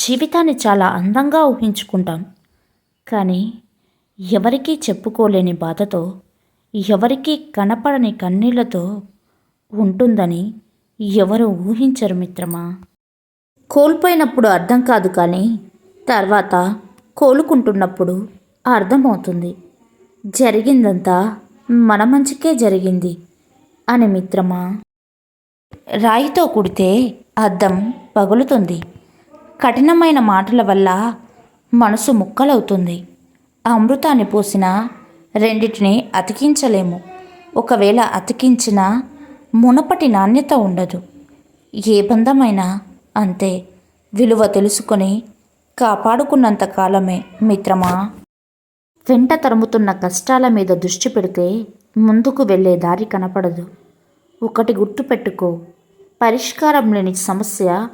జీవితాన్ని చాలా అందంగా ఊహించుకుంటాం. కానీ ఎవరికీ చెప్పుకోలేని బాధతో ఎవరికీ కనపడని కన్నీళ్ళతో ఉంటుందని ఎవరు ఊహించరు మిత్రమా? కోల్పోయినప్పుడు అర్థం కాదు కానీ తర్వాత కోలుకుంటున్నప్పుడు అర్థమవుతుంది. జరిగిందంతా మన మంచికే జరిగింది అని మిత్రమా? రాయితో కుడితే అద్దం పగులుతుంది. కఠినమైన మాటల వల్ల మనసు ముక్కలవుతుంది. అమృతాన్ని పోసిన రెండిటిని అతికించలేము. ఒకవేళ అతికించినా మునపటి నాణ్యత ఉండదు. ఏ బంధమైనా అంతే. విలువ తెలుసుకొని కాపాడుకున్నంత కాలమే మిత్రమా? వెంట తరుముతున్న కష్టాల మీద దృష్టి పెడితే ముందుకు వెళ్ళే దారి కనపడదు. ఒకటి గుర్తుపెట్టుకో. పరిష్కారం లేని సమస్య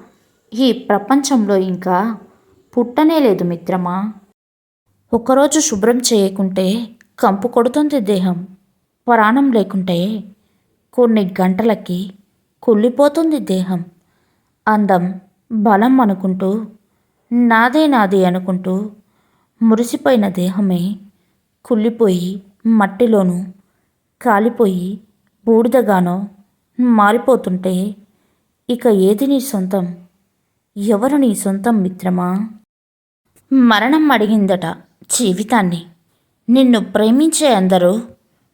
ఈ ప్రపంచంలో ఇంకా పుట్టనే లేదు మిత్రమా? ఒకరోజు శుభ్రం చేయకుంటే కంపు కొడుతుంది దేహం. ప్రాణం లేకుంటే కొన్ని గంటలకి కుళ్ళిపోతుంది దేహం. అందం బలం అనుకుంటూ నాదే నాది అనుకుంటూ మురిసిపోయిన దేహమే కుళ్ళిపోయి మట్టిలోనూ కాలిపోయి బూడిదగానో మారిపోతుంటే ఇక ఏది నీ సొంతం? ఎవరు నీ సొంతం మిత్రమా? మరణం అడిగిందట జీవితాన్ని. నిన్ను ప్రేమించే అందరూ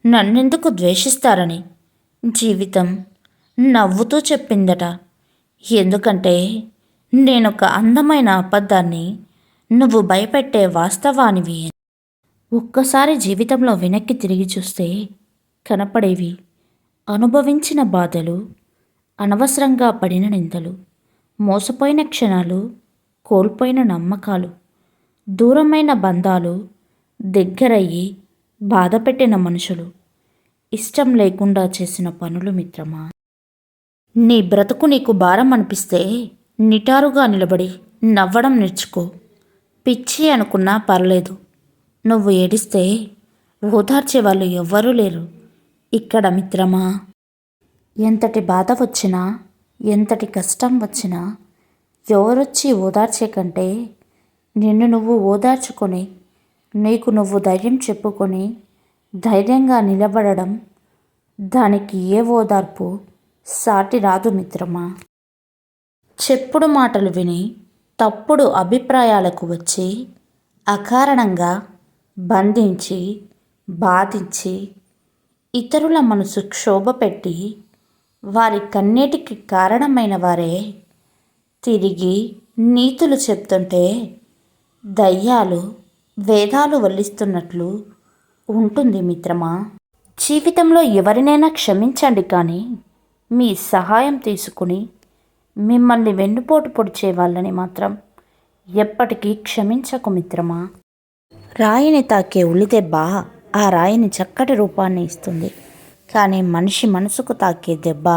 నన్నెందుకు ద్వేషిస్తారని జీవితం నవ్వుతూ చెప్పిందట. ఎందుకంటే నేనొక అందమైన అబద్ధాన్ని నువ్వు భయపెట్టే వాస్తవానివి. ఒక్కసారి జీవితంలో వెనక్కి తిరిగి చూస్తే కనపడేవి అనుభవించిన బాధలు అనవసరంగా పడిన నిందలు. మోసపోయిన క్షణాలు కోల్పోయిన నమ్మకాలు దూరమైన బంధాలు దగ్గరయ్యి బాధపెట్టిన మనుషులు. ఇష్టం లేకుండా చేసిన పనులు మిత్రమా? నీ బ్రతుకు నీకు భారం అనిపిస్తే నిటారుగా నిలబడి నవ్వడం నేర్చుకో. పిచ్చి అనుకున్నా పర్లేదు. నువ్వు ఏడిస్తే ఓదార్చే వాళ్ళు ఎవ్వరూ లేరు. ఇక్కడ మిత్రమా? ఎంతటి బాధ వచ్చినా ఎంతటి కష్టం వచ్చినా ఎవరొచ్చి ఓదార్చే కంటే నిన్ను నువ్వు ఓదార్చుకొని నీకు నువ్వు ధైర్యం చెప్పుకొని ధైర్యంగా నిలబడడం దానికి ఏ ఓదార్పు సాటి రాదు మిత్రమా? చెప్పుడు మాటలు విని తప్పుడు అభిప్రాయాలకు వచ్చి అకారణంగా బంధించి బాధించి ఇతరుల మనసు క్షోభ పెట్టి వారి కన్నీటికి కారణమైన వారే. తిరిగి నీతులు చెప్తుంటే దయ్యాలు వేదాలు వల్లిస్తున్నట్లు ఉంటుంది మిత్రమా. జీవితంలో ఎవరినైనా క్షమించండి కానీ మీ సహాయం తీసుకుని మిమ్మల్ని వెన్నుపోటు పొడిచే వాళ్ళని మాత్రం ఎప్పటికీ క్షమించకు మిత్రమా. రాయిని తాకే ఉలిదెబ్బ ఆ రాయిని చక్కటి రూపాన్ని ఇస్తుంది. కానీ మనిషి మనసుకు తాకే దెబ్బ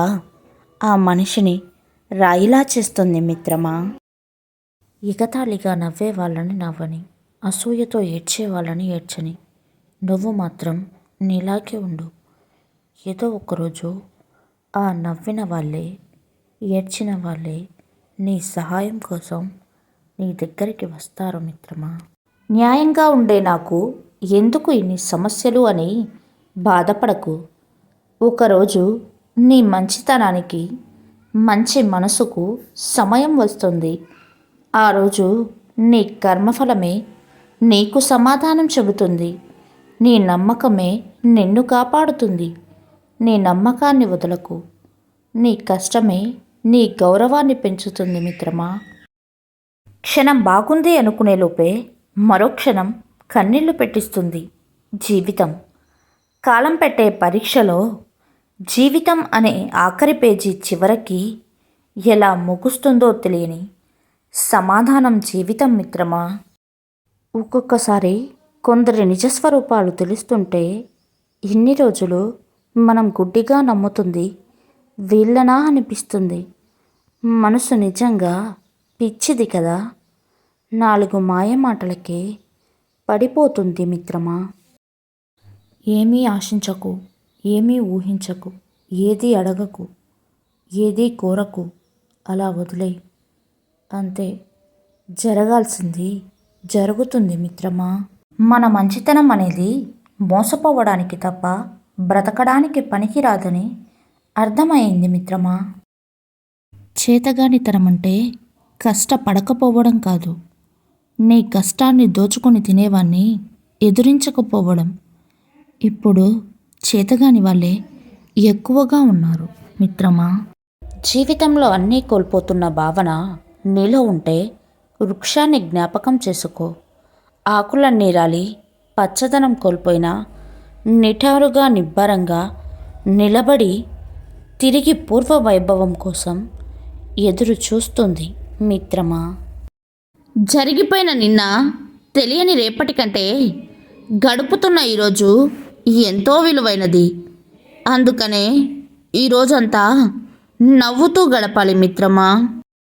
ఆ మనిషిని రాయిలా చేస్తుంది మిత్రమా? ఎగతాళిగా నవ్వే వాళ్ళని నవ్వని అసూయతో ఏడ్చే వాళ్ళని ఏడ్చని నువ్వు మాత్రం నీలాగే ఉండు. ఏదో ఒకరోజు ఆ నవ్విన వాళ్ళే ఏడ్చిన వాళ్ళే నీ సహాయం కోసం నీ దగ్గరికి వస్తారు మిత్రమా? న్యాయంగా ఉండే నాకు ఎందుకు ఇన్ని సమస్యలు అని బాధపడకు. ఒకరోజు నీ మంచితనానికి మంచి మనసుకు సమయం వస్తుంది. ఆ రోజు నీ కర్మఫలమే నీకు సమాధానం చెబుతుంది. నీ నమ్మకమే నిన్ను కాపాడుతుంది. నీ నమ్మకాన్ని వదలకు. నీ కష్టమే నీ గౌరవాన్ని పెంచుతుంది మిత్రమా. క్షణం బాగుంది అనుకునే లోపే మరో క్షణం కన్నీళ్ళు పెట్టిస్తుంది జీవితం. కాలం పెట్టే పరీక్షలో జీవితం అనే ఆఖరి పేజీ చివరికి ఎలా ముగుస్తుందో తెలియని సమాధానం జీవితం మిత్రమా? ఒక్కొక్కసారి కొందరి నిజస్వరూపాలు తెలుస్తుంటే ఇన్ని రోజులు మనం గుడ్డిగా నమ్ముతుంది వీళ్ళనా అనిపిస్తుంది. మనసు నిజంగా పిచ్చిది కదా? నాలుగు మాయమాటలకే పడిపోతుంది మిత్రమా? ఏమీ ఆశించకు. ఏమీ ఊహించకు ఏది అడగకు ఏదీ కోరకు అలా వదిలేయి. అంతే జరగాల్సింది జరుగుతుంది మిత్రమా? మన మంచితనం అనేది మోసపోవడానికి తప్ప బ్రతకడానికి పనికిరాదని అర్థమైంది మిత్రమా? చేతగానితనం అంటే కష్టపడకపోవడం కాదు. నీ కష్టాన్ని దోచుకొని తినేవాన్ని ఎదురించకపోవడం. ఇప్పుడు చేతగాని వాళ్ళే ఎక్కువగా ఉన్నారు మిత్రమా? జీవితంలో అన్నీ కోల్పోతున్న భావన నీలో ఉంటే వృక్షాన్ని జ్ఞాపకం చేసుకో. ఆకులన్నీ రాలి పచ్చదనం కోల్పోయినా నిటారుగా నిబ్బరంగా నిలబడి తిరిగి పూర్వ వైభవం కోసం ఎదురు చూస్తుంది మిత్రమా? జరిగిపోయిన నిన్న తెలియని రేపటి కంటే గడుపుతున్న ఈరోజు ఎంతో విలువైనది. అందుకనే ఈరోజంతా నవ్వుతూ గడపాలి మిత్రమా?